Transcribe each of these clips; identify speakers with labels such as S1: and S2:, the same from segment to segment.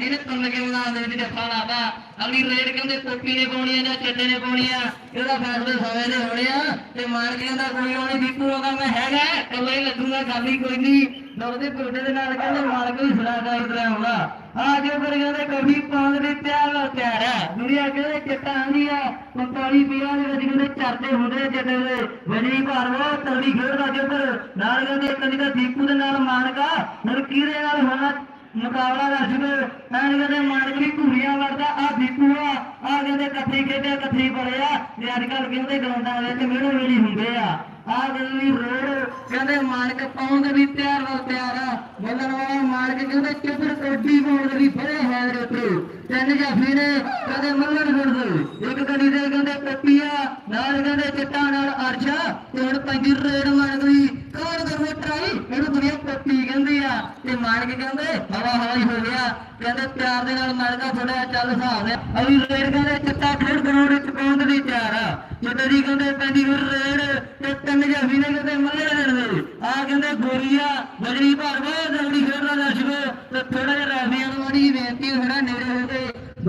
S1: ਜਿਹਨੇ ਤੁਰ ਕੇ ਮੈਦਾਨ ਦੇ ਵਿੱਚ ਜੱਫਾ ਲਾਤਾ। ਅਗਲੀ ਰੇਡ ਕਹਿੰਦੇ ਕੋਪੀ ਨੇ ਪਾਉਣੀ ਆ ਜਾਂ ਚੱਡੇ ਨੇ ਪਾਉਣੀ ਆ? ਇਹਦਾ ਫੈਸਲੇ ਸਮੇਂ ਦੇ ਹੋਣੇ ਆ। ਤੇ ਮਾਨ ਕਹਿੰਦਾ ਕੋਈ ਗੱਲ ਦੀਪੂ ਹੋਗਾ ਮੈਂ ਹੈਗਾ ਕੱਲਾ ਹੀ ਲੱਗੂਗਾ, ਖਾਲੀ ਕੋਈ ਨਹੀਂ। ਦਰਦੇ ਕੋਟੇ ਦੇ ਨਾਲ ਕਹਿੰਦੇ ਮਾਲਕ ਵੀ ਸੁਣਾ ਦਾ ਇਤਰਾ ਹੋਣਾ ਆ ਜੋ ਫਿਰ ਕਹਿੰਦੇ ਕਵੀ ਪਾਉਣ ਦੇ ਤਿਆਰ ਲਾ ਤਿਆਰ ਹੈ ਦੁਨੀਆ ਕਹਿੰਦੇ ਚਿੱਟਾ ਆਂਦੀ ਆ। 45 50 ਦੇ ਵਿੱਚ ਕਹਿੰਦੇ ਚਰਚੇ ਹੁੰਦੇ ਚਿੱਟੇ ਦੇ। ਵਜਰੀ ਭਾਰਵਾ ਤਗੜੀ ਖੇਡਦਾ ਜੋਦਰ ਨਾਲ ਕਹਿੰਦੇ ਕਦੀ ਤਾਂ ਦੀਪੂ ਦੇ ਨਾਲ ਮਾਨਕਾ ਹੁਣ ਕਿਹਦੇ ਨਾਲ ਹੋਣਾ ਮੁਕਾਬਲਾ ਦਰਸ਼ਕ ਐਨ ਕਹਿੰਦੇ ਮਾਨਕ ਘੂਰੀਆਂ ਵੜਦਾ। ਆ ਦੀਪੂ ਆ ਕਹਿੰਦੇ ਕੱਥੀ ਖੇਡਿਆ ਕੱਥੀ ਪੜਿਆ। ਤੇ ਅੱਜ ਕੱਲ ਕਹਿੰਦੇ ਗਰਾਊਂਡਾਂ ਵਿੱਚ ਮੇੜੇ ਮਿਲੀ ਹੁੰਦੇ ਆ। ਆ ਗੱਲੀ ਰੋਡ, ਕਹਿੰਦੇ ਮਾਨਕ ਪਾਉਣ ਦੇ ਵੀ ਤਿਆਰ ਹੋ ਤਿਆਰ ਆ। ਬੋਲਣ ਵਾਲਾ ਮਾਨਕ ਕਹਿੰਦੇ ਕਿਧਰ ਕੋਡੀ ਪਾਉਣ ਦੇ ਵੀ ਫੜੇ ਹੈ ਰੇ ਉੱਤੇ ਤਿੰਨ ਜਾਫੀ ਨੇ ਕਹਿੰਦੇ ਮੱਲਣ ਫਿਰਦੇ ਇੱਕ ਗਲੀ ਦੇ ਕਹਿੰਦੇ ਪੱਪੀਆ, ਨਾਲ ਕਹਿੰਦੇ ਚਿੱਟਾ, ਨਾਲ ਅਰਸ਼ਾ। ਤੇ ਹੁਣ ਪੰਜੀ ਰੇਡ ਮਾਰ ਗਈ ਕੌਣ ਕਰੂ ਟਰਾਈ? ਇਹਨੂੰ ਦੁਨੀਆ ਪੱਪੀ ਕਹਿੰਦੀ ਆ। ਤੇ ਮਾਨਕ ਕਹਿੰਦੇ, ਹਵਾ ਹਵਾ ਹੀ ਹੋ ਗਿਆ। ਕਹਿੰਦੇ ਪਿਆਰ ਦੇ ਨਾਲ ਮਾਨਕਾ ਥੋੜਾ ਚੱਲ ਹਿਸਾਬ ਹੈ। ਅਵੀ ਰੇਡ ਕਹਿੰਦੇ ਚਿੱਟਾ ਖੇਡ ਗਰਾਊਂਡ ਵਿੱਚ ਪਾਉਣ ਦੀ ਤਿਆਰ ਆ। ਜਿੱਦਾਂ ਦੀ ਕਹਿੰਦੇ ਪੈਂਦੀ ਫਿਰ ਰੇਡ ਤੇ ਤਿੰਨ ਜਾਫੀ ਨੇ ਕਹਿੰਦੇ ਮੱਲੇ ਦੇਣਦੇ ਆ ਕਹਿੰਦੇ ਗੋਰੀਆ, ਬਜਰੀ ਭਰਵਾ ਦੌੜੀ ਖੇਡਦਾ ਦਰਸ਼ਕ। ਤੇ ਥੋੜਾ ਜਿਹਾ ਰੈਫੀਆਂ ਨੂੰ ਮਾੜੀ ਬੇਨਤੀ ਥੋੜਾ ਹੋ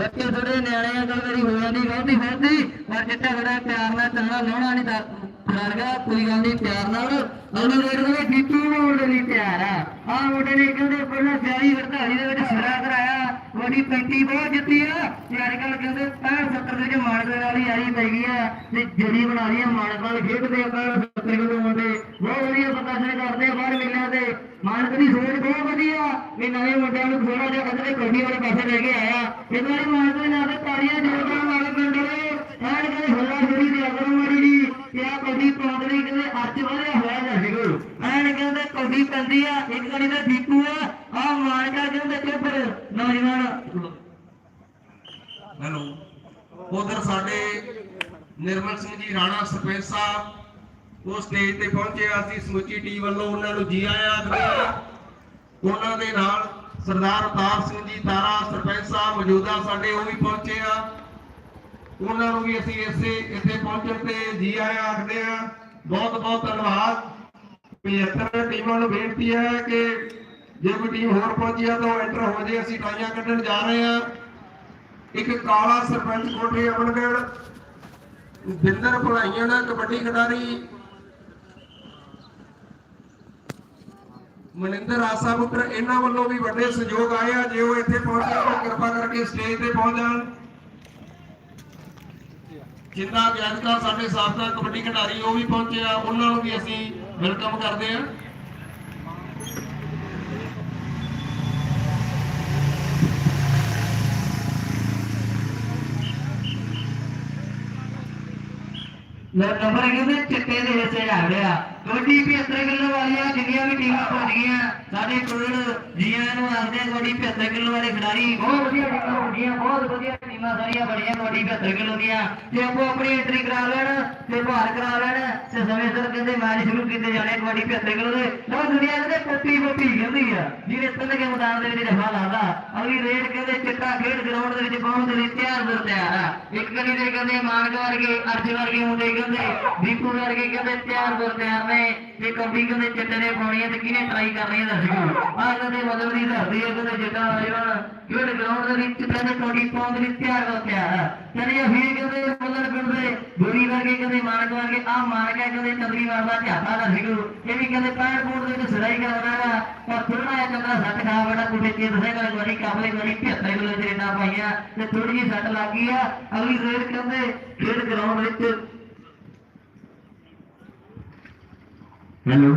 S1: ਕੇ ਬੱਚੇ ਥੋੜੇ ਨਿਆਣੇ ਆ, ਕਈ ਵਾਰੀ ਹੋ ਜਾਂਦੀ ਗਲਤੀ ਬਹੁਤੀ ਪਰ ਚਿੱਟਾ ਥੋੜਾ ਪਿਆਰ ਨਾਲ ਚੱਲਣਾ, ਲਾਉਣਾ ਨਹੀਂ ਤਾਂ ਡਰ ਕੋਈ ਗੱਲ ਨਹੀਂ, ਪਿਆਰ ਨਾਲ। ਉਹਨੂੰ ਰੇਡ ਦੇ ਡਿੱਪੀ ਮੋੜ ਦੇ ਲਈ ਪਿਆਰ ਆ। ਆ ਮੁੰਡੇ ਨੇ ਕਹਿੰਦੇ ਪਹਿਲਾਂ ਸਿਆਰੀ ਵਰਧਾਰੀ ਦੇ ਵਿੱਚ ਸਿਰਾ ਕਰਾਇਆ। ਵੱਡੀ ਪੈਂਤੀ ਬਹੁਤ ਜਿੱਤੀ ਆ। ਤੇ ਅੱਜ ਕੱਲ ਕਹਿੰਦੇ 65 70 ਦੇ ਮਾਨਕ ਦੇ ਨਾਲ ਆਈ ਪੈ ਗਈ ਆ। ਤੇ ਜੜੀ ਬਣਾ ਲਈ ਆ ਮਾਨਕ ਨਾਲ ਖੇਡਦੇ ਆ 70 ਕਿਲੋ ਆਉਂਦੇ ਬਹੁਤ ਵਧੀਆ ਪ੍ਰਦਰਸ਼ਨ ਕਰਦੇ ਆ ਬਾਹਰ ਮੇਲਿਆਂ ਤੇ। ਮਾਨਕ ਦੀ ਸੋਚ ਬਹੁਤ ਵਧੀਆ। ਵੀ ਨਵੇਂ ਮੁੰਡਿਆਂ ਨੂੰ ਥੋੜਾ ਜਿਹਾ ਅਗਲੇ ਕੋਡੀ ਵਾਲੇ ਪਾਸੇ ਲੈ ਕੇ ਆਇਆ। ਇਹ ਵਾਰੀ ਮਾਨਕ ਦੇ ਨਾਂ ਤੇ ਤਾੜੀਆਂ ਜੋੜਨ ਵਾਲੇ ਪਿੰਡ ਵਾਲੇ ਐਨ ਕਹਿੰਦੇ ਹੁੱਲਾ ਸ਼ੁਰੀ ਦੀ ਅਗਰ ਮਾਰੀ ਦੀ। ਤੇ ਕੋਡੀ ਪਾਉਂਦੇ ਕਹਿੰਦੇ ਅੱਜ ਵਧਿਆ ਹੋਇਆ ਜਾਵੇਗਾ ਐਨ ਕਹਿੰਦੇ ਕੋਡੀ ਪੈਂਦੀ ਆ। ਇੱਕ ਗੜੀ ਦਾ ਦੀਪੂ ਆ। ਆ ਮਾਨਕਾ ਕਹਿੰਦੇ ਚੁੱਪਰ ਨੌਜਵਾਨ?
S2: ਹੈਲੋ। ਉਧਰ ਸਾਡੇ ਨਿਰਮਲ ਸਿੰਘ ਜੀ, ਰਾਣਾ ਸਰਪੰਚ ਸਾਹਿਬ, ਉਹ ਸਟੇਜ ਤੇ ਪਹੁੰਚੇ ਅਸੀਂ ਸਮੁੱਚੀ ਟੀਮ ਵੱਲੋਂ ਉਹਨਾਂ ਨੂੰ ਜੀ ਆਇਆਂ ਆਖਦੇ ਉਹਨਾਂ ਦੇ ਨਾਲ ਸਰਦਾਰ ਅਵਤਾਰ ਸਿੰਘ ਜੀ, ਤਾਰਾ ਸਰਪੰਚ ਸਾਹਿਬ ਮੌਜੂਦਾ ਸਾਡੇ, ਉਹ ਵੀ ਪਹੁੰਚੇ ਆ। ਉਹਨਾਂ ਨੂੰ ਵੀ ਅਸੀਂ ਇਸੇ ਇੱਥੇ ਪਹੁੰਚਣ ਤੇ ਜੀ ਆਇਆਂ ਆਖਦੇ ਹਾਂ ਬਹੁਤ ਬਹੁਤ ਧੰਨਵਾਦ। 75 ਟੀਮਾਂ ਨੂੰ ਬੇਨਤੀ ਹੈ ਕਿ ਜੇ ਕੋਈ ਟੀਮ ਹੋਰ ਪਹੁੰਚੀ ਆ ਤਾਂ ਐਂਟਰ ਹੋ ਜੇ, ਅਸੀਂ ਟਾਈਆਂ ਕੱਢਣ ਜਾ ਰਹੇ ਹਾਂ। ਇੱਕ ਕਾਲਾ ਸਰਪੰਚ ਕੋਠੇ ਅਮਨਗੜ ਬਿੰਦਰ ਭਲਾਈਆਂ ਦਾ ਕਬੱਡੀ ਖਿਡਾਰੀ। ਮਨਿੰਦਰ ਆਸਾ ਪੁੱਤਰ, ਇਹਨਾਂ ਵੱਲੋਂ ਵੀ ਵੱਡੇ ਸਹਿਯੋਗ ਆਏ ਆ, ਜੇ ਉਹ ਇੱਥੇ ਪਹੁੰਚੇ ਤਾਂ ਕਿਰਪਾ ਕਰਕੇ ਸਟੇਜ ਤੇ ਪਹੁੰਚ ਜਾਣ। ਜਿੰਨਾ ਵਿਆਜਕਾ ਸਾਡੇ ਸਾਬਕਾ ਕਬੱਡੀ ਖਿਡਾਰੀ ਉਹ ਵੀ ਪਹੁੰਚੇ ਆ, ਉਹਨਾਂ ਨੂੰ ਵੀ ਅਸੀਂ ਵੈਲਕਮ ਕਰਦੇ ਆ
S1: ਨੰਬਰ ਕਹਿੰਦੇ ਚਿੱਟੇ ਦੇ ਹਿੱਸੇ ਆ ਗਿਆ ਕਬੱਡੀ 75 ਕਿਲੋ ਵਾਲੀਆਂ, ਜਿੰਨੀਆਂ ਵੀ ਟੀਮਾਂ ਪਹੁੰਚ ਗਈਆਂ, ਸਾਡੇ ਕੋਲ ਜੀਆਂ ਨੂੰ ਆਖਦੇ ਆ 75 ਕਿਲੋ ਵਾਲੇ ਖਿਡਾਰੀ। ਬਹੁਤ ਵਧੀਆ ਟੀਮਾਂ ਹੋ ਗਈਆਂ ਬਹੁਤ ਵਧੀਆ ਟੀਮਾਂ ਸਾਰੀਆਂ ਬੜੀਆਂ ਕਬੱਡੀ 75 ਕਿਲੋ ਦੀਆਂ ਤੇ ਆਪੋ ਆਪਣੀ ਐਂਟਰੀ ਕਰਾ ਲੈਣ ਤੇ ਭਾਰ ਕਰਾ ਲੈਣ ਤੇ ਸਮੇਂ ਸਿਰ ਕਹਿੰਦੇ ਮੈਚ ਸ਼ੁਰੂ ਕੀਤੇ ਜਾਣੇ ਕਬੱਡੀ 75 ਕਿਲੋ ਦੇ। ਉਹ ਦੁਨੀਆ ਦੇ ਪੱਪੀ ਪੱਪੀ ਕਹਿੰਦੀ ਆ। ਜਿਹਨੇ ਤਿੰਨ ਕੇ ਮੈਦਾਨ ਦੇ ਵਿੱਚ ਦਫਾ ਲਾਦਾ। ਅਗਲੀ ਰੇਡ ਕਹਿੰਦੇ ਚਿੱਟਾ ਖੇਡ ਗਰਾਊਂਡ ਦੇ ਵਿੱਚ ਪਹੁੰਚ ਦੇ ਲਈ ਤਿਆਰ ਬਰ ਤਿਆਰ ਆ। ਇੱਕ ਗਲੀ ਦੇ ਕਹਿੰਦੇ ਮਾਨਕ ਵਰਗੇ ਅਰਜ ਵਰਗੇ ਮੁੰਡੇ ਕਹਿੰਦੇ, ਦੀਪੂ ਵਰਗੇ ਕਹਿੰਦੇ ਤਿਆਰ ਬਰ ਤਿਆਰ ਨੇ ਤੇ ਕਬੱਡੀ ਕਹਿੰਦੇ ਚਿੱਟੇ ਨੇ ਪਾਉਣੀ ਹੈ ਤੇ ਕਿਹਨੇ ਟਰਾਈ ਕਰਨੀ ਹੈ ਦੱਸੋ ਆਹ ਕਹਿੰਦੇ ਮਤਲਬ ਨਹੀਂ ਦੱਸਦੀ ਹੈ ਕਹਿੰਦੇ ਚਿੱਟਾ ਜਿਹੜਾ ਖੇਡ ਗਰਾਊਂਡ ਦੇ ਵਿੱਚ ਕਹਿੰਦੇ ਕਬੱਡੀ ਪਾਉਣ ਦੇ ਲਈ ਤਿਆਰ ਬਰ ਤਿਆਰ ਕਹਿੰਦੇ ਇਹ ਫਿਰ ਕਹਿੰਦੇ ਮੱਲਰ ਗੋਰੀ ਵਰਗੇ ਕਹਿੰਦੇ ਮਾਨਕ ਵਰਗੇ ਆ ਮਾਨਕ ਹੈ ਕਹਿੰਦੇ ਚੰਦਰੀ ਵਾਰਦਾ ਝਾਤਾ ਦਾ ਸਿਗੂ ਇਹ ਵੀ ਕਹਿੰਦੇ ਪੈਰ ਫੋਟ ਦੇ ਵਿੱਚ ਸਿਰਾਈ ਕਰਦਾ ਵਾ। ਪਰ ਥੋੜਾ ਜਿਹਾ ਚੰਦਰਾ ਸੱਟ ਖਾ ਬੜਾ ਕੁੱਟੇ ਚੇਤ ਸਿੰਘ ਵਾਲੀ ਵਾਰੀ ਕਾਬਲੇ ਵਾਲੀ 75 ਕਿਲੋ ਦੇ ਰੇਡਾਂ ਪਾਈਆਂ ਤੇ ਥੋੜੀ ਜਿਹੀ ਸੱਟ ਲੱਗ ਗਈ ਆ। ਅਗਲੀ ਰੇਡ ਕਹਿੰਦੇ ਖੇਡ ਗਰਾਊਂਡ ਵਿੱਚ ਹੈਲੋ।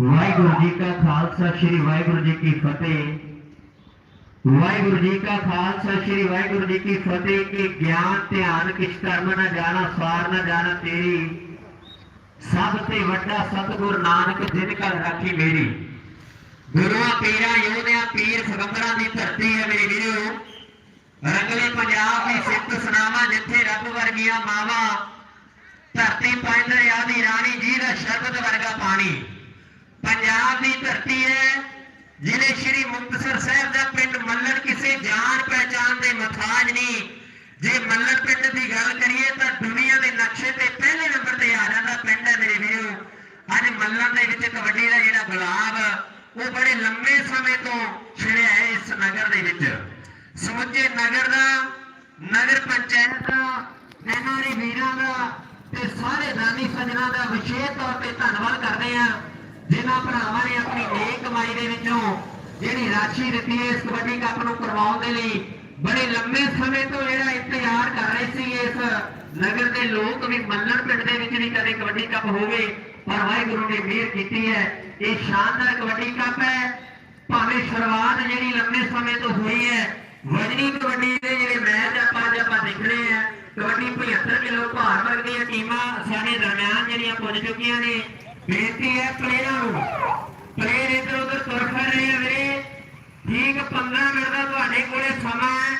S1: ਵਾਹਿਗੁਰੂ ਜੀ ਕਾ ਖਾਲਸਾ, ਸ੍ਰੀ ਵਾਹਿਗੁਰੂ ਜੀ ਕੀ ਫਤਿਹ। ਵਾਹਿਗੁਰੂ ਜੀ ਕਾ ਖਾਲਸਾ, ਸ੍ਰੀ ਵਾਹਿਗੁਰੂ ਜੀ ਕੀ ਫਤਿਹ ਕਿ ਗਿਆਨ, ਧਿਆਨ ਕਿਛ ਕਰਮ ਨਾ ਜਾਣਾ ਸਵਾਰ ਨਾ ਜਾਣਾ ਤੇਰੀ। ਸਭ ਤੇ ਵੱਡਾ ਸਤਿਗੁਰ ਨਾਨਕ ਜਿਨ ਕਲ ਰਾਖੀ ਮੇਰੀ। ਗੁਰੂਆਂ ਪੀਰਾਂ, ਯੋਧਿਆਂ, ਪੀਰ ਫਗੰਬਰਾਂ ਦੀ ਧਰਤੀ ਹੈ ਮੇਰੇ ਵੀਰੋ। ਰੰਗਲੇ ਪੰਜਾਬ ਦੀ ਸਿੱਖ ਸੁਨਾਵਾ ਜਿੱਥੇ ਰੱਬ ਵਰਗੀਆਂ ਮਾਵਾ ਧਰਤੀ ਪੰਜ ਦਰਿਆ ਦੀ ਰਾਣੀ ਜੀ ਦਾ ਸ਼ਬਦ ਵਰਗਾ ਪਾਣੀ। ਪੰਜਾਬ ਦੀ ਧਰਤੀ ਹੈ ਜ਼ਿਲ੍ਹੇ ਸ਼੍ਰੀ ਮੁਕਤਸਰ ਸਾਹਿਬ ਦਾ ਪਿੰਡ ਮੱਲਣ ਕਿਸੇ ਜਾਣ ਪਹਿਚਾਨ ਦੇ ਮਥਾਜ ਨਹੀਂ। ਜੇ ਮੱਲਣ ਪਿੰਡ ਦੀ ਗੱਲ ਕਰੀਏ ਤਾਂ ਦੁਨੀਆ ਦੇ ਨਕਸ਼ੇ ਤੇ ਪਹਿਲੇ ਨੰਬਰ ਤੇ ਆ ਜਾਂਦਾ ਪਿੰਡ ਹੈ ਮੇਰੇ ਵੀਰੋ। ਅੱਜ ਮੱਲਣ ਦੇ ਵਿੱਚ ਕਬੱਡੀ ਦਾ ਜਿਹੜਾ ਗੁਲਾਬ, ਉਹ ਬੜੇ ਲੰਮੇ ਸਮੇਂ ਤੋਂ ਛਿੜਿਆ ਹੈ ਇਸ
S3: ਨਗਰ ਦੇ ਵਿੱਚ। ਸਮੁੱਚੇ ਨਗਰ ਦਾ, ਨਗਰ ਪੰਚਾਇਤ ਦਾ ਇਹਨਾਂ ਦੇ ਵੀਰਾਂ ਦਾ ਤੇ ਸਾਰੇ ਦਾਨੀ ਸੱਜਣਾ ਦਾ ਵਿਸ਼ੇਸ਼ ਤੌਰ ਤੇ ਧੰਨਵਾਦ ਕਰਦੇ ਆ ਜਿਨ੍ਹਾਂ ਭਰਾਵਾਂ ਨੇ ਆਪਣੀ ਨੇਕ ਕਮਾਈ ਦੇ ਵਿੱਚੋਂ ਜਿਹੜੀ ਰਾਸ਼ੀ ਦਿੱਤੀ ਹੈ, ਇਸ ਕਬੱਡੀ ਕੱਪ ਨੂੰ ਕਰਵਾਉਣ ਦੇ ਲਈ ਬੜੇ ਲੰਮੇ ਸਮੇਂ ਤੋਂ ਜਿਹੜਾ ਇੰਤਜ਼ਾਰ ਕਰ ਰਹੇ ਸੀ, ਇਸ ਨਗਰ ਦੇ ਲੋਕ ਵੀ ਮੱਲਣ ਪਿੰਡ ਦੇ ਵਿੱਚ ਵੀ ਕਦੇ ਕਬੱਡੀ ਕੱਪ ਹੋਵੇ, ਪਰ ਵਾਹਿਗੁਰੂ ਨੇ ਮਿਹਰ ਕੀਤੀ ਹੈ। ਇਹ ਸ਼ਾਨਦਾਰ ਕਬੱਡੀ ਕੱਪ ਹੈ। ਭਾਵੇਂ ਸ਼ੁਰੂਆਤ ਜਿਹੜੀ ਲੰਮੇ ਸਮੇਂ ਤੋਂ ਹੋਈ ਹੈ ਵਜਨੀ ਕਬੱਡੀ ਦੇ ਜਿਹੜੇ ਮੈਚ ਆਪਾਂ ਅੱਜ ਆਪਾਂ ਦੇਖ ਰਹੇ ਆ ਕਬੱਡੀ 75 ਕਿਲੋ ਭਾਰ ਵਰਗ ਦੀਆਂ ਟੀਮਾਂ ਸਾਡੇ ਦਰਮਿਆਨ ਜਿਹੜੀਆਂ ਪੁੱਜ ਚੁੱਕੀਆਂ ਨੇ, ਬੇਨਤੀ ਹੈ ਪਲੇਅਰਾਂ ਨੂੰ। ਪਲੇਅਰ ਇੱਧਰ ਉੱਧਰ ਤੁਰ ਫਿਰ ਰਹੇ ਆ ਵੀਰੇ। ਠੀਕ 15 ਮਿੰਟ ਦਾ ਤੁਹਾਡੇ ਕੋਲੇ ਸਮਾਂ ਹੈ।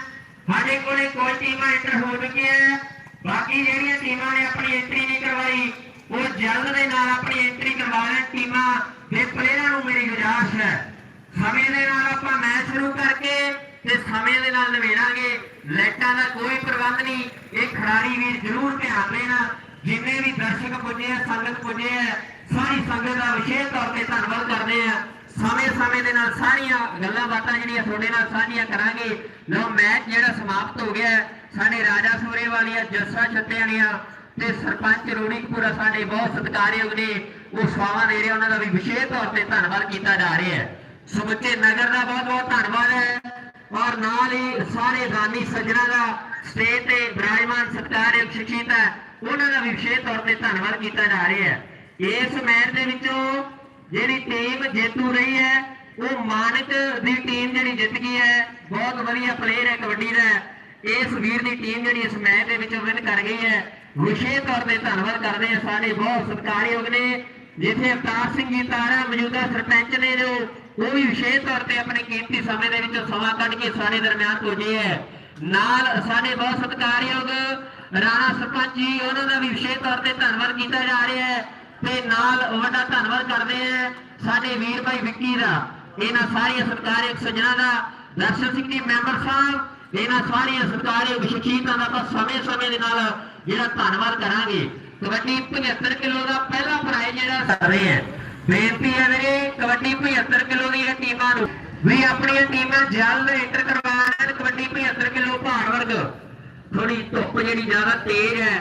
S3: ਸਾਡੇ ਕੋਲੇ ਕੋਈ ਟੀਮਾਂ ਐਂਟਰ ਹੋ ਚੁੱਕੀਆਂ ਬਾਕੀ ਜਿਹੜੀਆਂ ਟੀਮਾਂ ਨੇ ਆਪਣੀ ਐਂਟਰੀ ਨਹੀਂ ਕਰਵਾਈ, ਉਹ ਜਲਦ ਦੇ ਨਾਲ ਆਪਣੀ ਐਂਟਰੀ ਕਰਵਾ ਲੈਣ ਟੀਮਾਂ। ਦੇ ਪਲੇਅਰਾਂ ਨੂੰ ਮੇਰੀ ਗੁਜ਼ਾਰਿਸ਼ ਹੈ। ਸਮੇਂ ਦੇ ਨਾਲ ਆਪਾਂ ਮੈਚ ਸ਼ੁਰੂ ਕਰਕੇ ਤੇ ਸਮੇਂ ਦੇ ਨਾਲ ਨਿਬੇੜਾਂਗੇ ਲਾਈਟਾਂ ਦਾ ਕੋਈ ਪ੍ਰਬੰਧ ਨਹੀਂ। ਇਹ ਖਿਡਾਰੀ ਵੀਰ ਜ਼ਰੂਰ ਧਿਆਨ ਦੇਣਾ। ਜਿੰਨੇ ਵੀ ਦਰਸ਼ਕ ਪੁੱਜੇ ਆ, ਸੰਗਤ ਪੁੱਜੇ ਆ, ਸਾਰੀ ਸੰਗਤ ਦਾ ਵਿਸ਼ੇਸ਼ ਤੌਰ ਤੇ ਧੰਨਵਾਦ ਕਰਦੇ ਆ। ਸਮੇਂ-ਸਮੇਂ ਦੇ ਨਾਲ ਸਾਰੀਆਂ ਗੱਲਾਂ ਬਾਤਾਂ ਜਿਹੜੀਆਂ ਤੁਹਾਡੇ ਨਾਲ ਸਾਂਝੀਆਂ ਕਰਾਂਗੇ। ਲੋ ਮੈਚ ਜਿਹੜਾ ਸਮਾਪਤ ਹੋ ਗਿਆ ਸਾਡੇ ਰਾਜਾ ਸੂਰੇ ਵਾਲੀਆਂ ਜੱਸਾ ਛੱਤਿਆਣੀਆਂ ਤੇ ਸਰਪੰਚ ਰੋਣੀਕਪੁਰਾ ਸਾਡੇ ਬਹੁਤ ਸਤਿਕਾਰਯੋਗ ਨੇ। ਉਹ ਸਵਾਵਾ ਦੇ ਰਹੇ ਉਹਨਾਂ ਦਾ ਵੀ ਵਿਸ਼ੇਸ਼ ਤੌਰ ਤੇ ਧੰਨਵਾਦ ਕੀਤਾ ਜਾ ਰਿਹਾ ਹੈ। ਸਮੁੱਚੇ ਨਗਰ ਦਾ ਬਹੁਤ ਬਹੁਤ ਧੰਨਵਾਦ ਹੈ। ਔਰ ਨਾਲ ਹੀ ਸਾਰੇ ਦਾਨੀ ਸੱਜਣਾ ਦਾ ਸਟੇਜ ਤੇ ਬਿਰਾਜਮਾਨ ਸਤਿਕਾਰਯੋਗ ਸ਼ਖਸੀਅਤ ਹੈ, ਉਹਨਾਂ ਦਾ ਵੀ ਵਿਸ਼ੇਸ਼ ਤੌਰ ਤੇ ਧੰਨਵਾਦ ਕੀਤਾ ਜਾ ਰਿਹਾ ਹੈ। ਇਸ ਮੈਚ ਦੇ ਵਿੱਚੋਂ ਜਿਹੜੀ ਟੀਮ ਜੇਤੂ ਰਹੀ ਹੈ, ਉਹ ਮਾਨਕ ਦੀ ਟੀਮ ਜਿਹੜੀ ਜਿੱਤ ਗਈ ਹੈ, ਬਹੁਤ ਵਧੀਆ ਪਲੇਅਰ ਹੈ, ਕਬੱਡੀ ਦਾ ਇਸ ਵੀਰ ਦੀ ਟੀਮ ਜਿਹੜੀ ਇਸ ਮੈਚ ਦੇ ਵਿੱਚ ਵਿਨ ਕਰ ਗਈ ਹੈ। ਵਿਸ਼ੇਸ਼ ਤੌਰ ਤੇ ਧੰਨਵਾਦ ਕਰਦੇ ਹਾਂ ਸਾਡੇ ਬਹੁਤ ਸਤਿਕਾਰਯੋਗ ਨੇ, ਜਿੱਥੇ ਅਵਤਾਰ ਸਿੰਘ ਜੀ ਤਾਰਾ ਮੌਜੂਦਾ ਸਰਪੰਚ ਨੇ ਜੋ ਉਹ ਵੀ ਵਿਸ਼ੇਸ਼ ਤੌਰ ਤੇ ਆਪਣੇ ਕੀਮਤੀ ਸਮੇਂ ਦੇ ਵਿੱਚੋਂ ਸਮਾਂ ਕੱਢ ਕੇ ਸਾਡੇ ਦਰਮਿਆਨ ਪਹੁੰਚੇ ਹੈ। ਨਾਲ ਸਾਡੇ ਬਹੁਤ ਸਤਿਕਾਰਯੋਗ ਰਾਣਾ ਸਰਪੰਚ ਜੀ, ਉਹਨਾਂ ਦਾ ਵੀ ਵਿਸ਼ੇਸ਼ ਤੌਰ ਤੇ ਧੰਨਵਾਦ ਕੀਤਾ ਜਾ ਰਿਹਾ ਹੈ ਤੇ ਨਾਲ ਵੱਡਾ ਧੰਨਵਾਦ ਕਰਦੇ ਆ ਸਾਡੇ ਵੀਰ ਭਾਈ ਵਿੱਕੀ ਦਾ, ਇਹਨਾਂ ਸਾਰੀਆਂ ਸਰਕਾਰੀ ਸੱਜਣਾ ਦਾ, ਦਰਸ਼ਨ ਸਿੰਘ ਜੀ ਮੈਂਬਰ ਸਾਹਿਬ, ਇਹਨਾਂ ਸਾਰੀਆਂ ਸਰਕਾਰੀ ਸ਼ਖਸੀਅਤਾਂ ਦਾ ਆਪਾਂ ਸਮੇਂ-ਸਮੇਂ ਦੇ ਨਾਲ ਜਿਹੜਾ ਧੰਨਵਾਦ ਕਰਾਂਗੇ। ਕਬੱਡੀ 75 ਕਿਲੋ ਦਾ ਪਹਿਲਾ ਪ੍ਰਾਈਜ਼ ਜਿਹੜਾ ਕਰ ਰਹੇ ਹੈ। ਬੇਨਤੀ ਹੈ ਵੀਰੇ, ਕਬੱਡੀ 75 ਕਿਲੋ ਦੀਆਂ ਟੀਮਾਂ ਨੂੰ। ਵੀ ਆਪਣੀਆਂ ਟੀਮਾਂ ਜਲਦ ਐਂਟਰ ਕਰਵਾਉਣ ਕਬੱਡੀ 75 ਕਿਲੋ ਭਾਰ ਵਰਗ। ਥੋੜੀ ਧੁੱਪ ਜਿਹੜੀ ਜ਼ਿਆਦਾ ਤੇਜ਼ ਹੈ,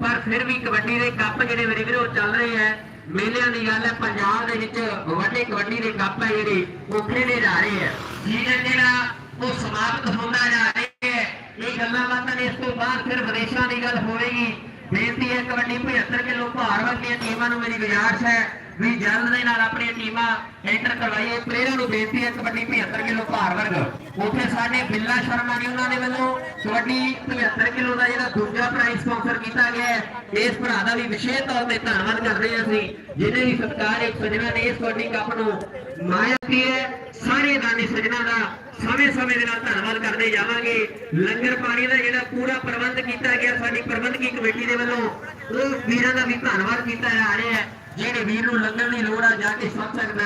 S3: ਪਰ ਫਿਰ ਵੀ ਕਬੱਡੀ ਦੇ ਕੱਪ ਜਿਹੜੇ ਮੇਰੇ ਵੀਰੋ ਚੱਲ ਰਹੇ ਹੈ, ਮੇਲਿਆਂ ਦੀ ਗੱਲ ਹੈ, ਪੰਜਾਬ ਦੇ ਵਿੱਚ ਵੱਡੇ ਕਬੱਡੀ ਦੇ ਕੱਪ ਹੈ ਜਿਹੜੇ, ਉਹ ਖੇਡੇ ਜਾ ਰਹੇ ਹੈ। ਸੀਜ਼ਨ ਜਿਹੜਾ ਉਹ ਸਮਾਪਤ ਹੁੰਦਾ ਜਾ ਰਿਹਾ ਹੈ। ਇਹ ਗੱਲਾਂ ਬਾਤਾਂ ਨੇ ਇਸ ਤੋਂ ਬਾਅਦ ਫਿਰ ਵਿਦੇਸ਼ਾਂ ਦੀ ਗੱਲ ਹੋਵੇਗੀ। ਬੇਨਤੀ ਹੈ ਕਬੱਡੀ 75 ਕਿਲੋ ਭਾਰ ਵਾਲੀਆਂ ਟੀਮਾਂ ਨੂੰ ਮੇਰੀ ਗੁਜ਼ਾਰਿਸ਼ ਹੈ। ਵੀ ਜਲਦ ਦੇ ਨਾਲ ਆਪਣੀਆਂ ਟੀਮਾਂ ਐਂਟਰ ਕਰਵਾਈਏ ਪਲੇਅਰਾਂ ਨੂੰ ਬੇਨਤੀ ਹੈ ਕਬੱਡੀ 75 ਕਿਲੋ ਭਾਰ ਵਰਗ। ਉੱਥੇ ਸਾਡੇ ਬਿੱਲਾ ਸ਼ਰਮਾ ਜੀ ਉਹਨਾਂ ਦੇ ਵੱਲੋਂ ਕਬੱਡੀ 75 ਕਿਲੋ ਦਾ ਜਿਹੜਾ ਦੂਜਾ ਪ੍ਰਾਈਜ਼ ਸਪਾਂਸਰ ਕੀਤਾ ਗਿਆ ਹੈ, ਇਸ ਭਰਾ ਦਾ ਵੀ ਵਿਸ਼ੇਸ਼ ਤੌਰ ਤੇ ਧੰਨਵਾਦ ਕਰਦੇ ਹਾਂ ਅਸੀਂ, ਜਿਹਨੇ ਵੀ ਸਤਿਕਾਰ ਸੱਜਣਾ ਨੇ ਇਸ ਕਬੱਡੀ ਕੱਪ ਨੂੰ ਮਾਇਆ ਕੀ ਹੈ। ਸਾਰੇ ਦਾਨੀ ਸੱਜਣਾ ਦਾ ਸਮੇਂ-ਸਮੇਂ ਦੇ ਨਾਲ ਧੰਨਵਾਦ ਕਰਦੇ ਜਾਵਾਂਗੇ। ਲੰਗਰ ਪਾਣੀ ਦਾ ਜਿਹੜਾ ਪੂਰਾ ਪ੍ਰਬੰਧ ਕੀਤਾ ਗਿਆ, ਸਾਡੀ ਪ੍ਰਬੰਧਕੀ ਕਮੇਟੀ ਦੇ ਵੱਲੋਂ, ਉਹ ਵੀਰਾਂ ਦਾ ਵੀ ਧੰਨਵਾਦ ਕੀਤਾ ਜਾ ਰਿਹਾ ਹੈ। ਜਿਹੜੇ ਵੀਰ ਨੂੰ ਲੰਗਰ ਦੀ ਲੋੜ ਆ, ਜਾ ਕੇ ਸਮਝ ਸਕਦਾ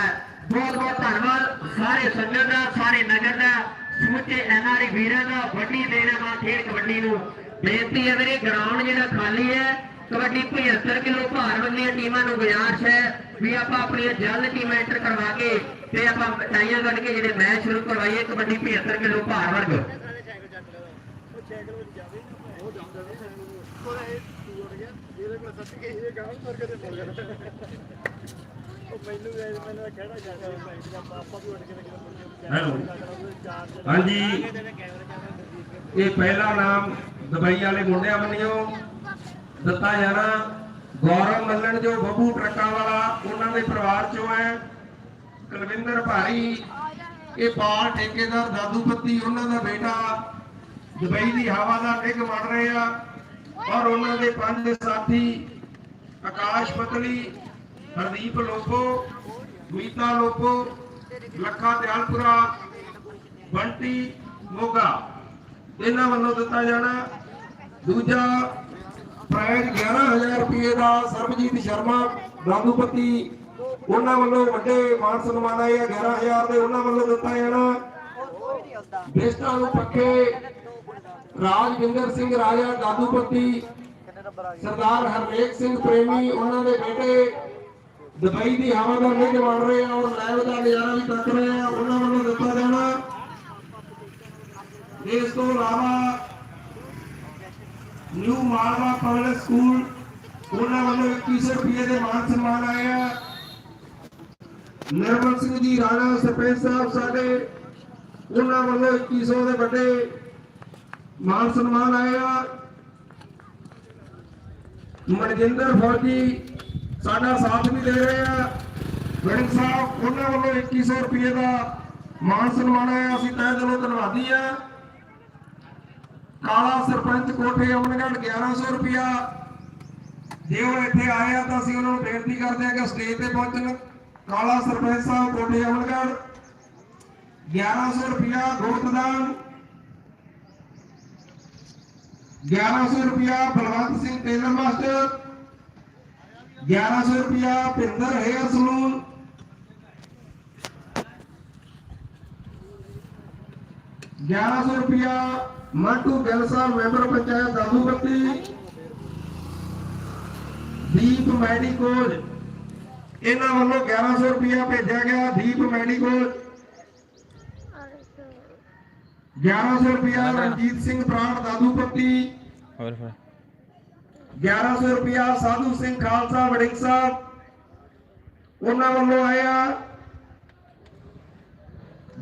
S3: ਬਹੁਤ ਬਹੁਤ ਧੰਨਵਾਦ। ਸਾਰੇ ਸੰਗਤ ਦਾ, ਸਾਰੇ ਨਗਰ ਦਾ, ਸਮੁੱਚੇ ਐਨਆਰਆਈ ਵੀਰਾਂ ਦਾ, ਵੱਡੀ ਦੇਣ ਹੈ ਖੇਡ ਕਬੱਡੀ ਨੂੰ। ਬੇਨਤੀ ਹੈ ਵੀਰੇ ਗਰਾਊਂਡ ਜਿਹੜਾ ਖਾਲੀ ਹੈ, ਕਬੱਡੀ 75 ਕਿਲੋ ਭਾਰ ਵਾਲੀਆਂ ਟੀਮਾਂ ਨੂੰ ਗੁਜ਼ਾਰਿਸ਼ ਹੈ ਵੀ ਆਪਾਂ ਆਪਣੀਆਂ ਜਲਦ ਟੀਮ ਐਂਟਰ ਕਰਵਾ ਕੇ ਤੇ ਆਪਾਂ ਟਾਈਆਂ ਕੱਢ ਕੇ ਜਿਹੜੇ ਮੈਚ ਸ਼ੁਰੂ ਕਰਵਾਈਏ, ਕਬੱਡੀ 75 ਕਿਲੋ ਭਾਰ ਵਰਗ।
S2: ਹਾਂਜੀ। ਇਹ ਪਹਿਲਾ ਨਾਮ ਦੁਬਈ ਵਾਲੇ ਮੁੰਡਿਆਂ ਵੱਲੋਂ ਦਿੱਤਾ ਜਾਣਾ। ਗੌਰਵ ਮੱਲਣ ਜੋ ਬੱਬੂ ਟਰੱਕਾਂ ਵਾਲਾ ਉਹਨਾਂ ਦੇ ਪਰਿਵਾਰ ਚੋਂ ਹੈ। ਕੁਲਵਿੰਦਰ ਭਾਈ ਇਹ ਬਾਲ ਠੇਕੇਦਾਰ ਦਾਦੂ ਪੱਤੀ, ਉਹਨਾਂ ਦਾ ਬੇਟਾ ਦੁਬਈ ਦੀ ਹਵਾ ਦਾ ਡਿੱਗ ਬਣ ਰਹੇ ਆ ਔਰ ਉਹਨਾਂ ਦੇ ਪੰਜ ਸਾਥੀ ਆਕਾਸ਼ ਪਤਲੀ, ਹਰਦੀਪ ਲੋਪੋ ਮੀਤਾ ਲੋਪੋ, ਲੱਖਾ ਦਿਆਲਪੁਰਾ, ਬੰਟੀ ਮੋਗਾ। ਇਹਨਾਂ ਵੱਲੋਂ ਦਿੱਤਾ ਜਾਣਾ ਦੂਜਾ ਪ੍ਰਾਈਜ਼ 11000 ਰੁਪਏ ਦਾ ਸਰਬਜੀਤ ਸ਼ਰਮਾ ਦਾਦੂਪਤੀ ਉਹਨਾਂ ਵੱਲੋਂ ਵੱਡੇ ਮਾਨ ਸਨਮਾਨ ਆਏ ਆ 11000 ਦੇ। ਉਹਨਾਂ ਵੱਲੋਂ ਦਿੱਤਾ ਜਾਣਾ ਬੇਸਟਾਂ ਨੂੰ ਪੱਕੇ ਰਾਜਵਿੰਦਰ ਸਿੰਘ ਰਾਜਾ, ਦਾਦੂਪਤੀ ਸਰਦਾਰ ਹਰਨੇਕ ਸਿੰਘ ਪ੍ਰੇਮੀ, ਉਹਨਾਂ ਦੇ ਬੇਟੇ ਦੁਬਈ ਦੀ ਹਵਾ ਦਾ ਨਿੱਘ ਬਣ ਰਹੇ ਆ ਔਰ ਲਾਈਵ ਦਾ ਨਜ਼ਾਰਾ ਵੀ ਤੱਕ ਰਹੇ ਆ ਉਹਨਾਂ ਵੱਲੋਂ ਦਿੱਤਾ ਜਾਣਾ ਇਸ ਤੋਂ ਇਲਾਵਾ ਨਿਊ ਮਾਲਵਾ ਪਬਲਿਕ ਸਕੂਲ, ਉਹਨਾਂ ਵੱਲੋਂ 2100 ਰੁਪਏ ਦੇ ਮਾਨ ਸਨਮਾਨ ਆਇਆ ਨਿਰਮਲ ਸਿੰਘ ਜੀ, ਰਾਣਾ ਸਰਪੰਚ ਸਾਹਿਬ ਸਾਡੇ, ਉਹਨਾਂ ਵੱਲੋਂ 2100 ਦੇ ਵੱਡੇ ਮਾਨ ਸਨਮਾਨ ਆਇਆ ਮਨਜਿੰਦਰ ਫੌਜੀ ਸਾਡਾ ਸਾਥ ਵੀ ਦੇ ਰਹੇ ਆ। ਵੜਿੰਗ ਸਾਹਿਬ, ਉਹਨਾਂ ਵੱਲੋਂ 2100 ਰੁਪਏ ਦਾ ਮਾਨ ਸਨਮਾਨ ਆਇਆ। ਅਸੀਂ ਤਹਿ ਦਿਲੋਂ ਧੰਨਵਾਦੀ ਆ। ਕਾਲਾ ਸਰਪੰਚ ਕੋਠੇ ਅਮਨਗੜ 1100 ਰੁਪਿਆ ਜੇ ਉਹ ਇੱਥੇ ਆਏ ਆ ਤਾਂ ਅਸੀਂ ਉਹਨਾਂ ਨੂੰ ਬੇਨਤੀ ਕਰਦੇ ਆ ਕਿ ਸਟੇਜ ਤੇ ਪਹੁੰਚਣ। ਕਾਲਾ ਸਰਪੰਚ ਸਾਹਿਬ, ਕੋਠੇ ਅਮਨਗੜ 1100 ਰੁਪਿਆ ਗੋਤਦਾਨ। 1100 ਰੁਪਿਆ ਬਲਵੰਤ ਸਿੰਘ ਟੇਲਰ ਮਾਸਟਰ 1100 ਰੁਪਿਆ ਭਿੰਦਰ ਹੇਅਰ ਸਲੂਨ। ਗਿਆਰਾਂ ਸੌ ਰੁਪਿਆ ਮੰਟੂ ਗਿੱਲ ਸਾਹਿਬ ਮੈਂਬਰ ਪੰਚਾਇਤ ਦਾਦੂਪੱਤੀ ਦੀਪ ਮੈਡੀਕੋਲ, ਇਹਨਾਂ ਵੱਲੋਂ 1100 ਰੁਪਿਆ ਭੇਜਿਆ ਗਿਆ ਦੀਪ ਮੈਡੀਕੋਲ। 1100 ਰੁਪਿਆ ਰਣਜੀਤ ਸਿੰਘ ਬਰਾੜ ਦਾਦੂਪੱਤੀ
S4: ਹੋਰ ਫਿਰ।
S2: 1100 ਰੁਪਿਆ ਸਾਧੂ ਸਿੰਘ ਖਾਲਸਾ ਵੜਿੰਗ ਸਾਹਿਬ ਉਹਨਾਂ ਵੱਲੋਂ ਆਇਆ।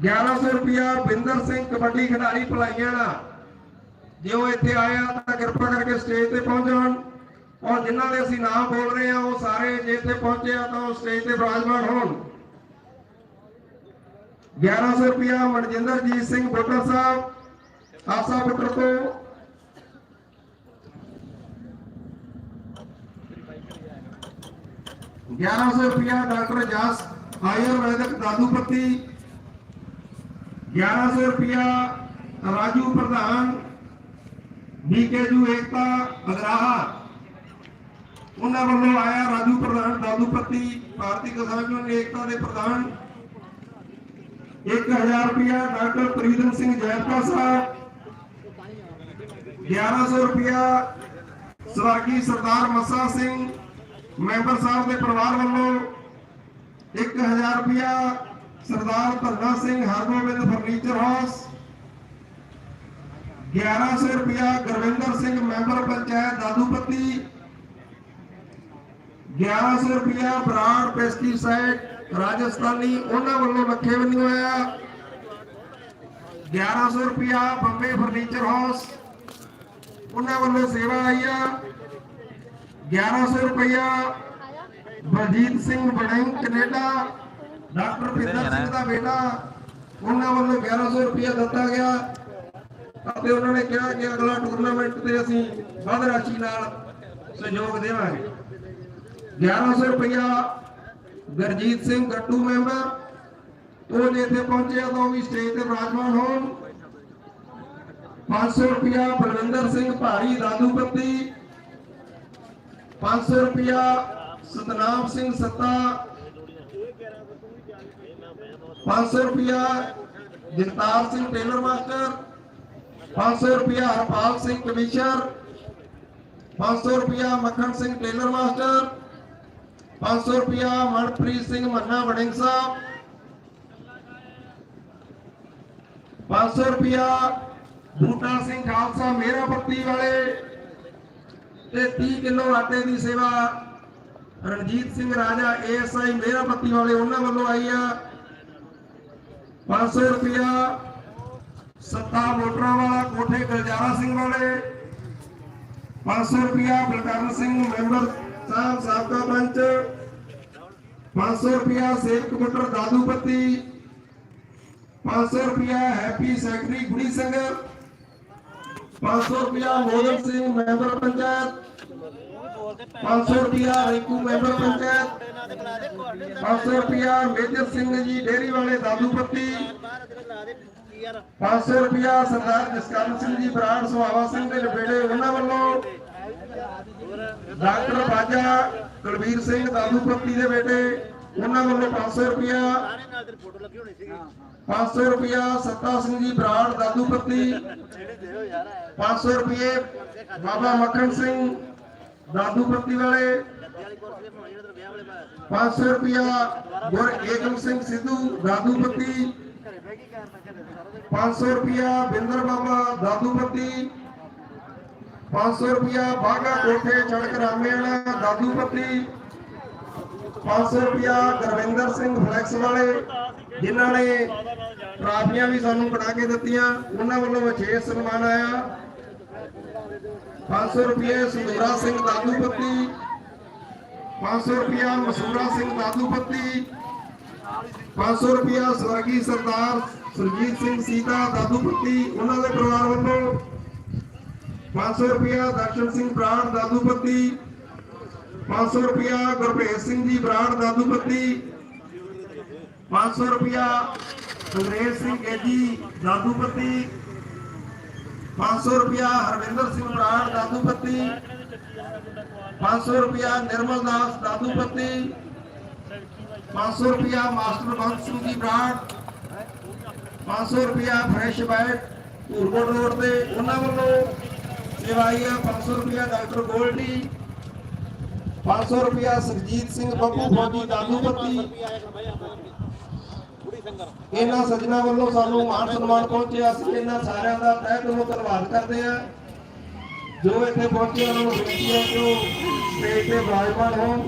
S2: 1100 ਰੁਪਿਆ ਬਿੰਦਰ ਸਿੰਘ ਕਬੱਡੀ ਖਿਡਾਰੀ ਭਲਾਈਆਂ ਜੇ ਉਹ ਇੱਥੇ ਆਇਆ ਤਾਂ ਕਿਰਪਾ ਕਰਕੇ ਸਟੇਜ ਤੇ ਪਹੁੰਚਣ ਔਰ ਜਿਨ੍ਹਾਂ ਦੇ ਅਸੀਂ ਨਾਮ ਬੋਲ ਰਹੇ ਆ ਉਹ ਸਾਰੇ ਜੇ ਇੱਥੇ ਪਹੁੰਚੇ ਆ ਤਾਂ ਉਹ ਸਟੇਜ ਤੇ ਬਿਰਾਜਮਾਨ ਹੋਣ। 1100 ਰੁਪਿਆ ਮਨਜਿੰਦਰਜੀਤ ਸਿੰਘ ਬੁੱਟਰ ਸਾਹਿਬ, ਆਸਾ ਬੁੱਟਰ ਤੋਂ। 1100 ਰੁਪਿਆ ਡਾਕਟਰ ਜਸ ਆਯੁਰਵੈਦਿਕ ਦਾਦੂਪਤੀ 1100 ਰੁਪਿਆ ਰਾਜੂ ਪ੍ਰਧਾਨ ਬੀਕੇਯੂ ਏਕਤਾ ਅਗਰਾਹਾ। ਉਹਨਾਂ ਵੱਲੋਂ ਆਇਆ ਰਾਜੂ ਪ੍ਰਧਾਨ ਦਾਦੂਪਤੀ ਭਾਰਤੀ ਕਿਸਾਨ ਯੂਨੀਅਨ ਏਕਤਾ ਦੇ ਪ੍ਰਧਾਨ। 1000 ਰੁਪਿਆ ਡਾਕਟਰ ਪ੍ਰੀਤਮ ਸਿੰਘ ਜੈਪਾ ਸਾਹਿਬ 1100 ਰੁਪਿਆ ਸਵਾਗੀ ਸਰਦਾਰ ਮੱਸਾ ਸਿੰਘ, ਮੈਂਬਰ ਸਾਹਿਬ ਦੇ ਪਰਿਵਾਰ ਵੱਲੋਂ 1000 ਰੁਪਿਆ ਸਰਦਾਰ ਧੰਨਾ ਸਿੰਘ ਹਰਗੋਬਿੰਦ ਫਰਨੀਚਰ ਹਾਊਸ 1100 ਰੁਪਿਆ ਗੁਰਵਿੰਦਰ ਸਿੰਘ ਮੈਂਬਰ ਪੰਚਾਇਤ ਦਾਦੂਪੱਤੀ 1100 ਰੁਪਿਆ ਬਰਾੜ ਪੈਸਟੀਸਾਈਡ ਰਾਜਸਥਾਨੀ ਉਹਨਾਂ ਵੱਲੋਂ ਲੱਖੇ ਬੰਨਿਓ ਆਇਆ 1100 ਰੁਪਿਆ ਬੰਬੇ ਫਰਨੀਚਰ ਹਾਊਸ। ਉਹਨਾਂ ਵੱਲੋਂ ਸੇਵਾ ਆਈ ਆ। 1100 ਰੁਪਇਆ ਬਲਜੀਤ ਸਿੰਘ ਬੜਿੰਗ ਕੈਨੇਡਾ। ਡਾਕਟਰ ਪਿੰਦਰ ਸਿੰਘ ਦਾ ਬੇਟਾ। ਉਹਨਾਂ ਵੱਲੋਂ 1100 ਰੁਪਇਆ ਦਿੱਤਾ ਗਿਆ। ਅਤੇ ਉਹਨਾਂ ਨੇ ਕਿਹਾ ਕਿ ਅਗਲਾ ਟੂਰਨਾਮੈਂਟ ਤੇ ਅਸੀਂ ਵੱਧ ਰਾਸ਼ੀ ਨਾਲ ਸਹਿਯੋਗ ਦੇਵਾਂਗੇ। 1100 ਰੁਪਇਆ ਗੁਰਜੀਤ ਸਿੰਘ ਗੱਟੂ ਮੈਂਬਰ, ਉਹ ਜੇ ਇੱਥੇ ਪਹੁੰਚਿਆ ਤਾਂ ਉਹ ਵੀ ਸਟੇਜ ਤੇ ਵਿਰਾਜਮਾਨ ਹੋਣ। 500 ਰੁਪਇਆ ਬਲਵਿੰਦਰ ਸਿੰਘ ਭਾਰੀ ਦਾਦੂਪੱਤੀ 500 ਰੁਪਇਆ ਸਤਨਾਮ ਸਿੰਘ ਸੱਤਾ 500 ਰੁਪਇਆ ਜਗਤਾਰ ਸਿੰਘ ਟੇਲਰ ਮਾਸਟਰ 500 ਰੁਪਇਆ ਹਰਪਾਲ ਸਿੰਘ ਕਮਿਸ਼ਨਰ 500 ਰੁਪਇਆ ਮੱਖਣ ਸਿੰਘ ਟੇਲਰ ਮਾਸਟਰ 500 ਰੁਪਇਆ ਮਨਪ੍ਰੀਤ ਸਿੰਘ ਮੰਨਾ ਵੜਿੰਗ ਸਾਹਿਬ। 500 ਰੁਪਇਆ ਬੂਟਾ ਸਿੰਘ ਖਾਲਸਾ ਮੇਰਾ ਪੱਤੀ ਵਾਲੇ। ਤੇ 30 ਕਿਲੋ ਆਟੇ ਦੀ ਸੇਵਾ ਰਣਜੀਤ ਸਿੰਘ ਰਾਜਾ ਏਐਸਆਈ ਮੇਰਾ ਪੱਤੀ ਵਾਲੇ ਉਹਨਾਂ ਵੱਲੋਂ ਆਈ ਆ। 500 ਰੁਪਇਆ ਸੱਤਾ ਮੋਟਰਾਂ ਵਾਲਾ ਕੋਠੇ ਗੁਲਜ਼ਾਰਾ ਸਿੰਘ ਵਾਲੇ। 500 ਰੁਪਇਆ ਬਲਕਰਨ ਸਿੰਘ ਮੈਂਬਰ ਸਾਹਿਬ ਸਾਬਕਾ ਪੰਚ 500 ਰੁਪਇਆ ਸੇਵਕ ਬੁੱਟਰ ਦਾਦੂਪਤੀ 500 ਰੁਪਇਆ ਹੈਪੀ ਸੈਕਟਰੀ ਗੁੜੀ ਸਿੰਘ 500 ਰੁਪਇਆ ਮੋਦਨ ਸਿੰਘ ਮੈਂਬਰ ਪੰਚਾਇਤ 500 ਰੁਪਇਆ ਰਿੰਕੂ ਮੈਂਬਰ ਪੰਚਾਇਤ 500 ਰੁਪਇਆ ਮੇਜਰ ਸਿੰਘ ਜੀ ਡੇਰੀ ਵਾਲੇ ਦਾਦੂਪਤੀ 500 ਰੁਪਇਆ ਸਰਦਾਰ ਜਸਕਰਨ ਸਿੰਘ ਜੀ ਬਰਾੜ ਸੁਹਾਵਾ ਸਿੰਘ ਦੇ ਲਪੇੜੇ ਉਹਨਾਂ ਵੱਲੋਂ ਡਾਕਟਰ ਬਾਜਾ ਕੁਲਵੀਰ ਸਿੰਘ ਦਾਦੂਪਤੀ ਦੇ ਬੇਟੇ, ਉਹਨਾਂ ਵੱਲੋਂ 500 ਰੁਪਇਆ 500 ਰੁਪਇਆ ਸੱਤਾ ਸਿੰਘ ਜੀ ਬਰਾੜ ਦਾਦੂਪਤੀ 500 ਰੁਪਏ ਬਾਬਾ ਮੱਖਣ ਸਿੰਘ ਦਾਦੂਪਤੀ ਵਾਲੇ। 500 ਰੁਪਇਆ ਗੁਰ ਏਕਮ ਸਿੰਘ ਸਿੱਧੂ ਦਾਦੂਪਤੀ 500 ਰੁਪਿਆ ਬਿੰਦਰ ਬਾਬਾ ਦਾਦੂਪਤੀ 500 ਰੁਪਿਆ ਬਾਗਾ ਕੋਠੇ ਚੜਕ ਰਾਮੇ ਵਾਲਾ ਦਾਦੂਪਤੀ 500 ਰੁਪਿਆ ਗੁਰਵਿੰਦਰ ਸਿੰਘ ਫਲੈਕਸ ਵਾਲੇ, ਜਿਨ੍ਹਾਂ ਨੇ ਟਰਾਫੀਆਂ ਵੀ ਸਾਨੂੰ ਬਣਾ ਕੇ ਦਿੱਤੀਆਂ, ਉਹਨਾਂ ਵੱਲੋਂ ਵਿਸ਼ੇਸ਼ ਸਨਮਾਨ ਆਇਆ। 500 ਰੁਪਏ ਸੰਦੂਰਾ ਸਿੰਘ ਦਾਦੂਪਤੀ 500 ਰੁਪਿਆ ਮਸੂਰਾ ਸਿੰਘ ਦਾਦੂਪਤੀ 500 ਰੁਪਿਆ ਸਵਰਗੀ ਸਰਦਾਰ ਸੁਰਜੀਤ ਸਿੰਘ ਸੀਤਾ ਦਾਦੂਪਤੀ ਉਹਨਾਂ ਦੇ ਪਰਿਵਾਰ ਵੱਲੋਂ 500 ਰੁਪਿਆ ਦਰਸ਼ਨ ਸਿੰਘ ਬਰਾੜ ਦਾਦੂਪਤੀ 500 ਰੁਪਿਆ ਗੁਰਭੇਜ ਸਿੰਘ ਜੀ ਬਰਾੜ ਦਾਦੂਪਤੀ 500 ਰੁਪਿਆ ਅੰਗਰੇਜ਼ ਸਿੰਘ ਗੇਜੀ ਦਾਦੂਪਤੀ 500 ਰੁਪਿਆ ਹਰਵਿੰਦਰ ਸਿੰਘ ਬਰਾੜ ਦਾਦੂਪਤੀ 500 ਰੁਪਿਆ ਨਿਰਮਲ ਦਾਸ ਦਾਦੂਪਤੀ 500 ਰੁਪਿਆ ਮਾਸਟਰ ਬੰਦ ਸਿੰਘ ਜੀ ਬਰਾੜ 500 ਰੁਪਿਆ ਫਰੈਸ਼ ਬੈਟ ਧੂਰਕੋਟ ਰੋਡ ਤੇ, ਉਹਨਾਂ ਵੱਲੋਂ ਸੇਵਾਈ 500 ਰੁਪਿਆ ਡਾਕਟਰ ਗੋਲਡੀ 500 ਰੁਪਿਆ ਸਰਜੀਤ ਸਿੰਘ ਬੱਬੂ ਫੌਜੀ ਦਾਦੂਪਤੀ ਇਹਨਾਂ ਸੱਜਣਾ ਵੱਲੋਂ ਸਾਨੂੰ ਮਾਨ ਸਨਮਾਨ ਪਹੁੰਚਿਆ। ਅਸੀਂ ਇਹਨਾਂ ਸਾਰਿਆਂ ਦਾ ਤਹਿ ਦਿਲੋਂ ਧੰਨਵਾਦ ਕਰਦੇ ਹਾਂ। ਜੋ ਇੱਥੇ ਪਹੁੰਚੇ ਉਹਨਾਂ ਨੂੰ ਬੇਨਤੀ ਹੈ ਕਿ ਉਹ ਸਟੇਜ ਤੇ ਵਿਰਾਜਮਾਨ ਹੋਣ।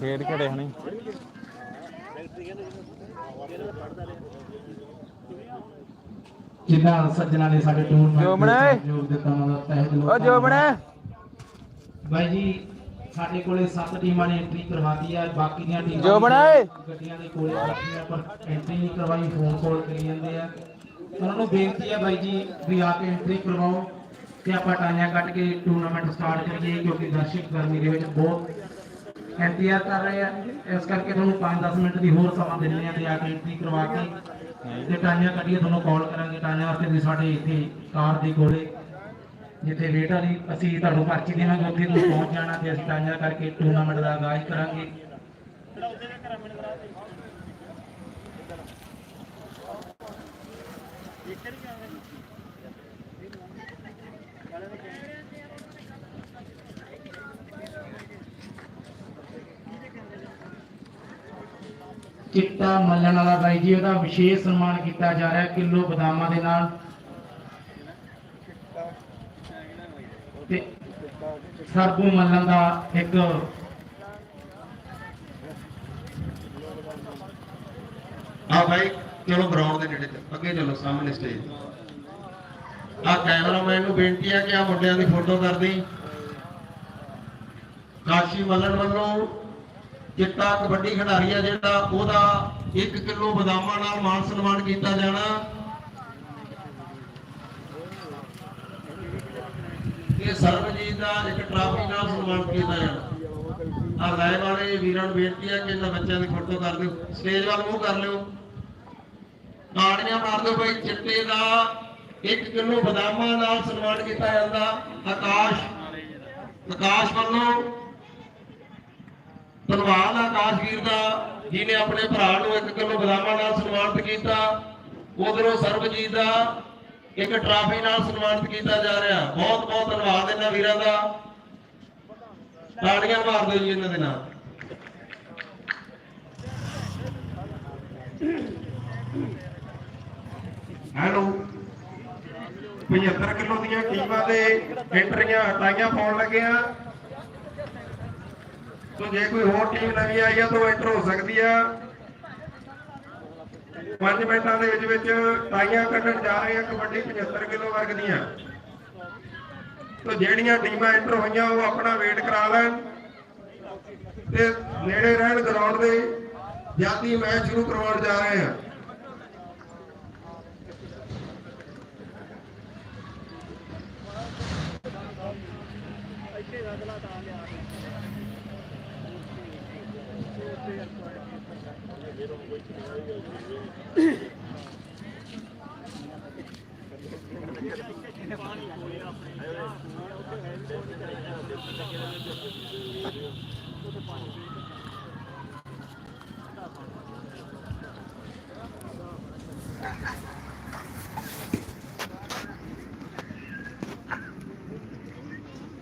S4: ਖੇਡ ਖੜੇ ਹਣੀ
S5: ਜਿਨ੍ਹਾਂ ਸੱਜਣਾ ਨੇ ਸਾਡੇ ਟੂਰਨਾਮੈਂਟ। ਵਿੱਚ ਸਹਿਯੋਗ ਦਿੱਤਾ ਉਹਨਾਂ ਦਾ ਤਹਿ ਦਿਲੋਂ
S4: ਓ ਜੋਬਨ
S5: ਬਾਈ ਜੀ ਸਾਡੇ ਕੋਲੇ 7 ਟੀਮਾਂ ਨੇ ਐਂਟਰੀ ਕਰਵਾਤੀ ਆ ਬਾਕੀ ਦੀਆਂ ਟੀਮਾਂ
S4: ਓਏ।
S5: ਗੱਡੀਆਂ ਦੇ ਕੋਲੇ ਬੈਠੀਆਂ ਪਰ ਐਂਟਰੀ ਨਹੀਂ ਕਰਵਾਈ ਫੋਨ ਕਾਲ ਕਰੀ ਜਾਂਦੇ ਆ ਉਹਨਾਂ ਨੂੰ ਬੇਨਤੀ ਆ ਬਾਈ ਜੀ ਵੀ ਆ ਕੇ ਐਂਟਰੀ ਕਰਵਾਓ ਤੇ ਆਪਾਂ ਟਾਈਆਂ ਕੱਟ ਕੇ ਟੂਰਨਾਮੈਂਟ ਸਟਾਰਟ ਕਰੀਏ ਕਿਉਂਕਿ ਦਰਸ਼ਕ ਗਰਮੀ ਦੇ ਵਿੱਚ ਬਹੁਤ ਇੰਤਜ਼ਾਰ ਕਰ ਰਹੇ ਆ। ਇਸ ਕਰਕੇ ਤੁਹਾਨੂੰ 5-10 ਮਿੰਟ ਦੀ ਹੋਰ ਸਮਾਂ ਦਿੰਦੇ ਆ ਤੇ ਆ ਕੇ ਕਰਵਾ ਕੇ ਤੇ ਟਾਈਆਂ ਕੱਢੀਏ, ਤੁਹਾਨੂੰ ਕਾਲ ਕਰਾਂਗੇ। ਟਾਈਆਂ ਵਾਸਤੇ ਵੀ ਸਾਡੇ ਇੱਥੇ ਕਾਰ ਦੇ ਕੋਲੇ ਜਿੱਥੇ ਵੇਟ ਵਾਲੀ ਅਸੀਂ ਤੁਹਾਨੂੰ ਪਰਚੀ ਦੇਵਾਂਗੇ, ਉੱਥੇ ਤੁਸੀਂ ਪਹੁੰਚ ਜਾਣਾ ਤੇ ਅਸੀਂ ਟਾਈਆਂ ਕਰਕੇ ਟੂਰਨਾਮੈਂਟ ਦਾ ਆਗਾਜ਼ ਕਰਾਂਗੇ। ਚਿੱਟਾ ਮੱਲਣ ਵਾਲਾ ਬਾਈ ਜੀ, ਉਹਦਾ ਵਿਸ਼ੇਸ਼ ਸਨਮਾਨ ਕੀਤਾ ਜਾ ਰਿਹਾ ਕਿਲੋ ਬਦਾਮਾਂ ਦੇ ਨਾਲ। ਤੇ ਸਰਬੂ ਮੱਲਣ ਦਾ ਇੱਕ
S3: ਆ ਭਾਈ ਚਲੋ ਗਰਾਊਂਡ ਦੇ ਨੇੜੇ ਤੇ ਅੱਗੇ ਚਲੋ, ਸਾਹਮਣੇ ਸਟੇਜ ਆ ਕੈਮਰਾਮੈਨ ਨੂੰ ਬੇਨਤੀ ਹੈ ਕਿ ਆ ਮੁੰਡਿਆਂ ਦੀ ਫੋਟੋ ਕਰ ਦੇਈ। ਕਾਸ਼ੀ ਮੱਲਣ ਵੱਲੋਂ ਚਿੱਟਾ ਕਬੱਡੀ ਖਿਡਾਰੀ ਆ ਜਿਹੜਾ, ਉਹਦਾ 1 ਕਿਲੋ ਬਦਾਮਾਂ ਨਾਲ ਮਾਨ ਸਨਮਾਨ ਕੀਤਾ ਜਾਣਾ। ਇਹ ਸਰਬਜੀਤ ਦਾ ਇੱਕ ਟਰਾਫੀ ਨਾਲ ਸਨਮਾਨ ਕੀਤਾ ਜਾਣਾ। ਆ ਰਾਏ ਵਾਲੇ ਵੀਰਾਂ ਨੂੰ ਬੇਨਤੀ ਹੈ ਕਿ ਇਹਨਾਂ ਬੱਚਿਆਂ ਦੀ ਫੋਟੋ ਕਰ ਦਿਓ। ਸਟੇਜ ਵੱਲ ਮੂੰਹ ਕਰ ਲਿਓ। ਤਾੜੀਆਂ ਮਾਰ ਦਿਓ ਭਾਈ ਚਿੱਟੇ ਦਾ 1 ਕਿਲੋ ਬਦਾਮਾਂ ਨਾਲ ਸਨਮਾਨ ਕੀਤਾ ਜਾਂਦਾ। ਆਕਾਸ਼ ਆਕਾਸ਼ ਵੱਲੋਂ ਧੰਨਵਾਦ ਆਕਾਸ਼ ਦਾ, ਜਿਹਨੇ ਆਪਣੇ ਭਰਾ ਨੂੰ ਇੱਕ ਕਿਲੋ ਬਦਾਮਾਂ ਨਾਲ ਸਨਮਾਨਿਤ ਕੀਤਾ। ਉਧਰੋਂ ਸਰਬਜੀਤ ਦਾ ਇੱਕ ਟਰਾਫੀ ਨਾਲ ਸਨਮਾਨਿਤ ਕੀਤਾ ਜਾ ਰਿਹਾ। ਬਹੁਤ ਬਹੁਤ ਧੰਨਵਾਦ ਇਹਨਾਂ ਵੀਰਾਂ ਦਾ। ਤਾੜੀਆਂ ਮਾਰ ਦਿਓ ਜੀ ਇਹਨਾਂ ਦੇ ਨਾਲ।
S2: ਹੈਲੋ। 75 ਕਿਲੋ ਦੀਆਂ ਟੀਮਾਂ ਦੇ ਐਂਟਰੀਆਂ ਹਟਾਈਆਂ ਪਾਉਣ ਲੱਗੇ ਆ। ਜੇ ਕੋਈ कोई होर टीम नवी आई है तो एंटर हो सकती है ਪੰਜ ਮਿੰਟਾਂ ਦੇ ਵਿੱਚ ਵਿੱਚ ਟਾਈਆਂ ਕੱਢਣ ਜਾ ਰਹੇ ਆ, ਕਬੱਡੀ 75 ਕਿਲੋ ਵਰਗ ਦੀਆਂ। ਤੋ ਜਿਹੜੀਆਂ ਟੀਮਾਂ ਐਂਟਰ ਹੋਈਆਂ, ਉਹ ਆਪਣਾ ਵੇਟ ਕਰਾ ਲੈਣ ਤੇ ਨੇੜੇ ਰਹਿਣ ਗਰਾਊਂਡ ਦੇ ਜਾਤੀ ਮੈਚ ਸ਼ੁਰੂ ਕਰਵਾਉਣ ਜਾ ਰਹੇ ਆ।
S5: Thank you.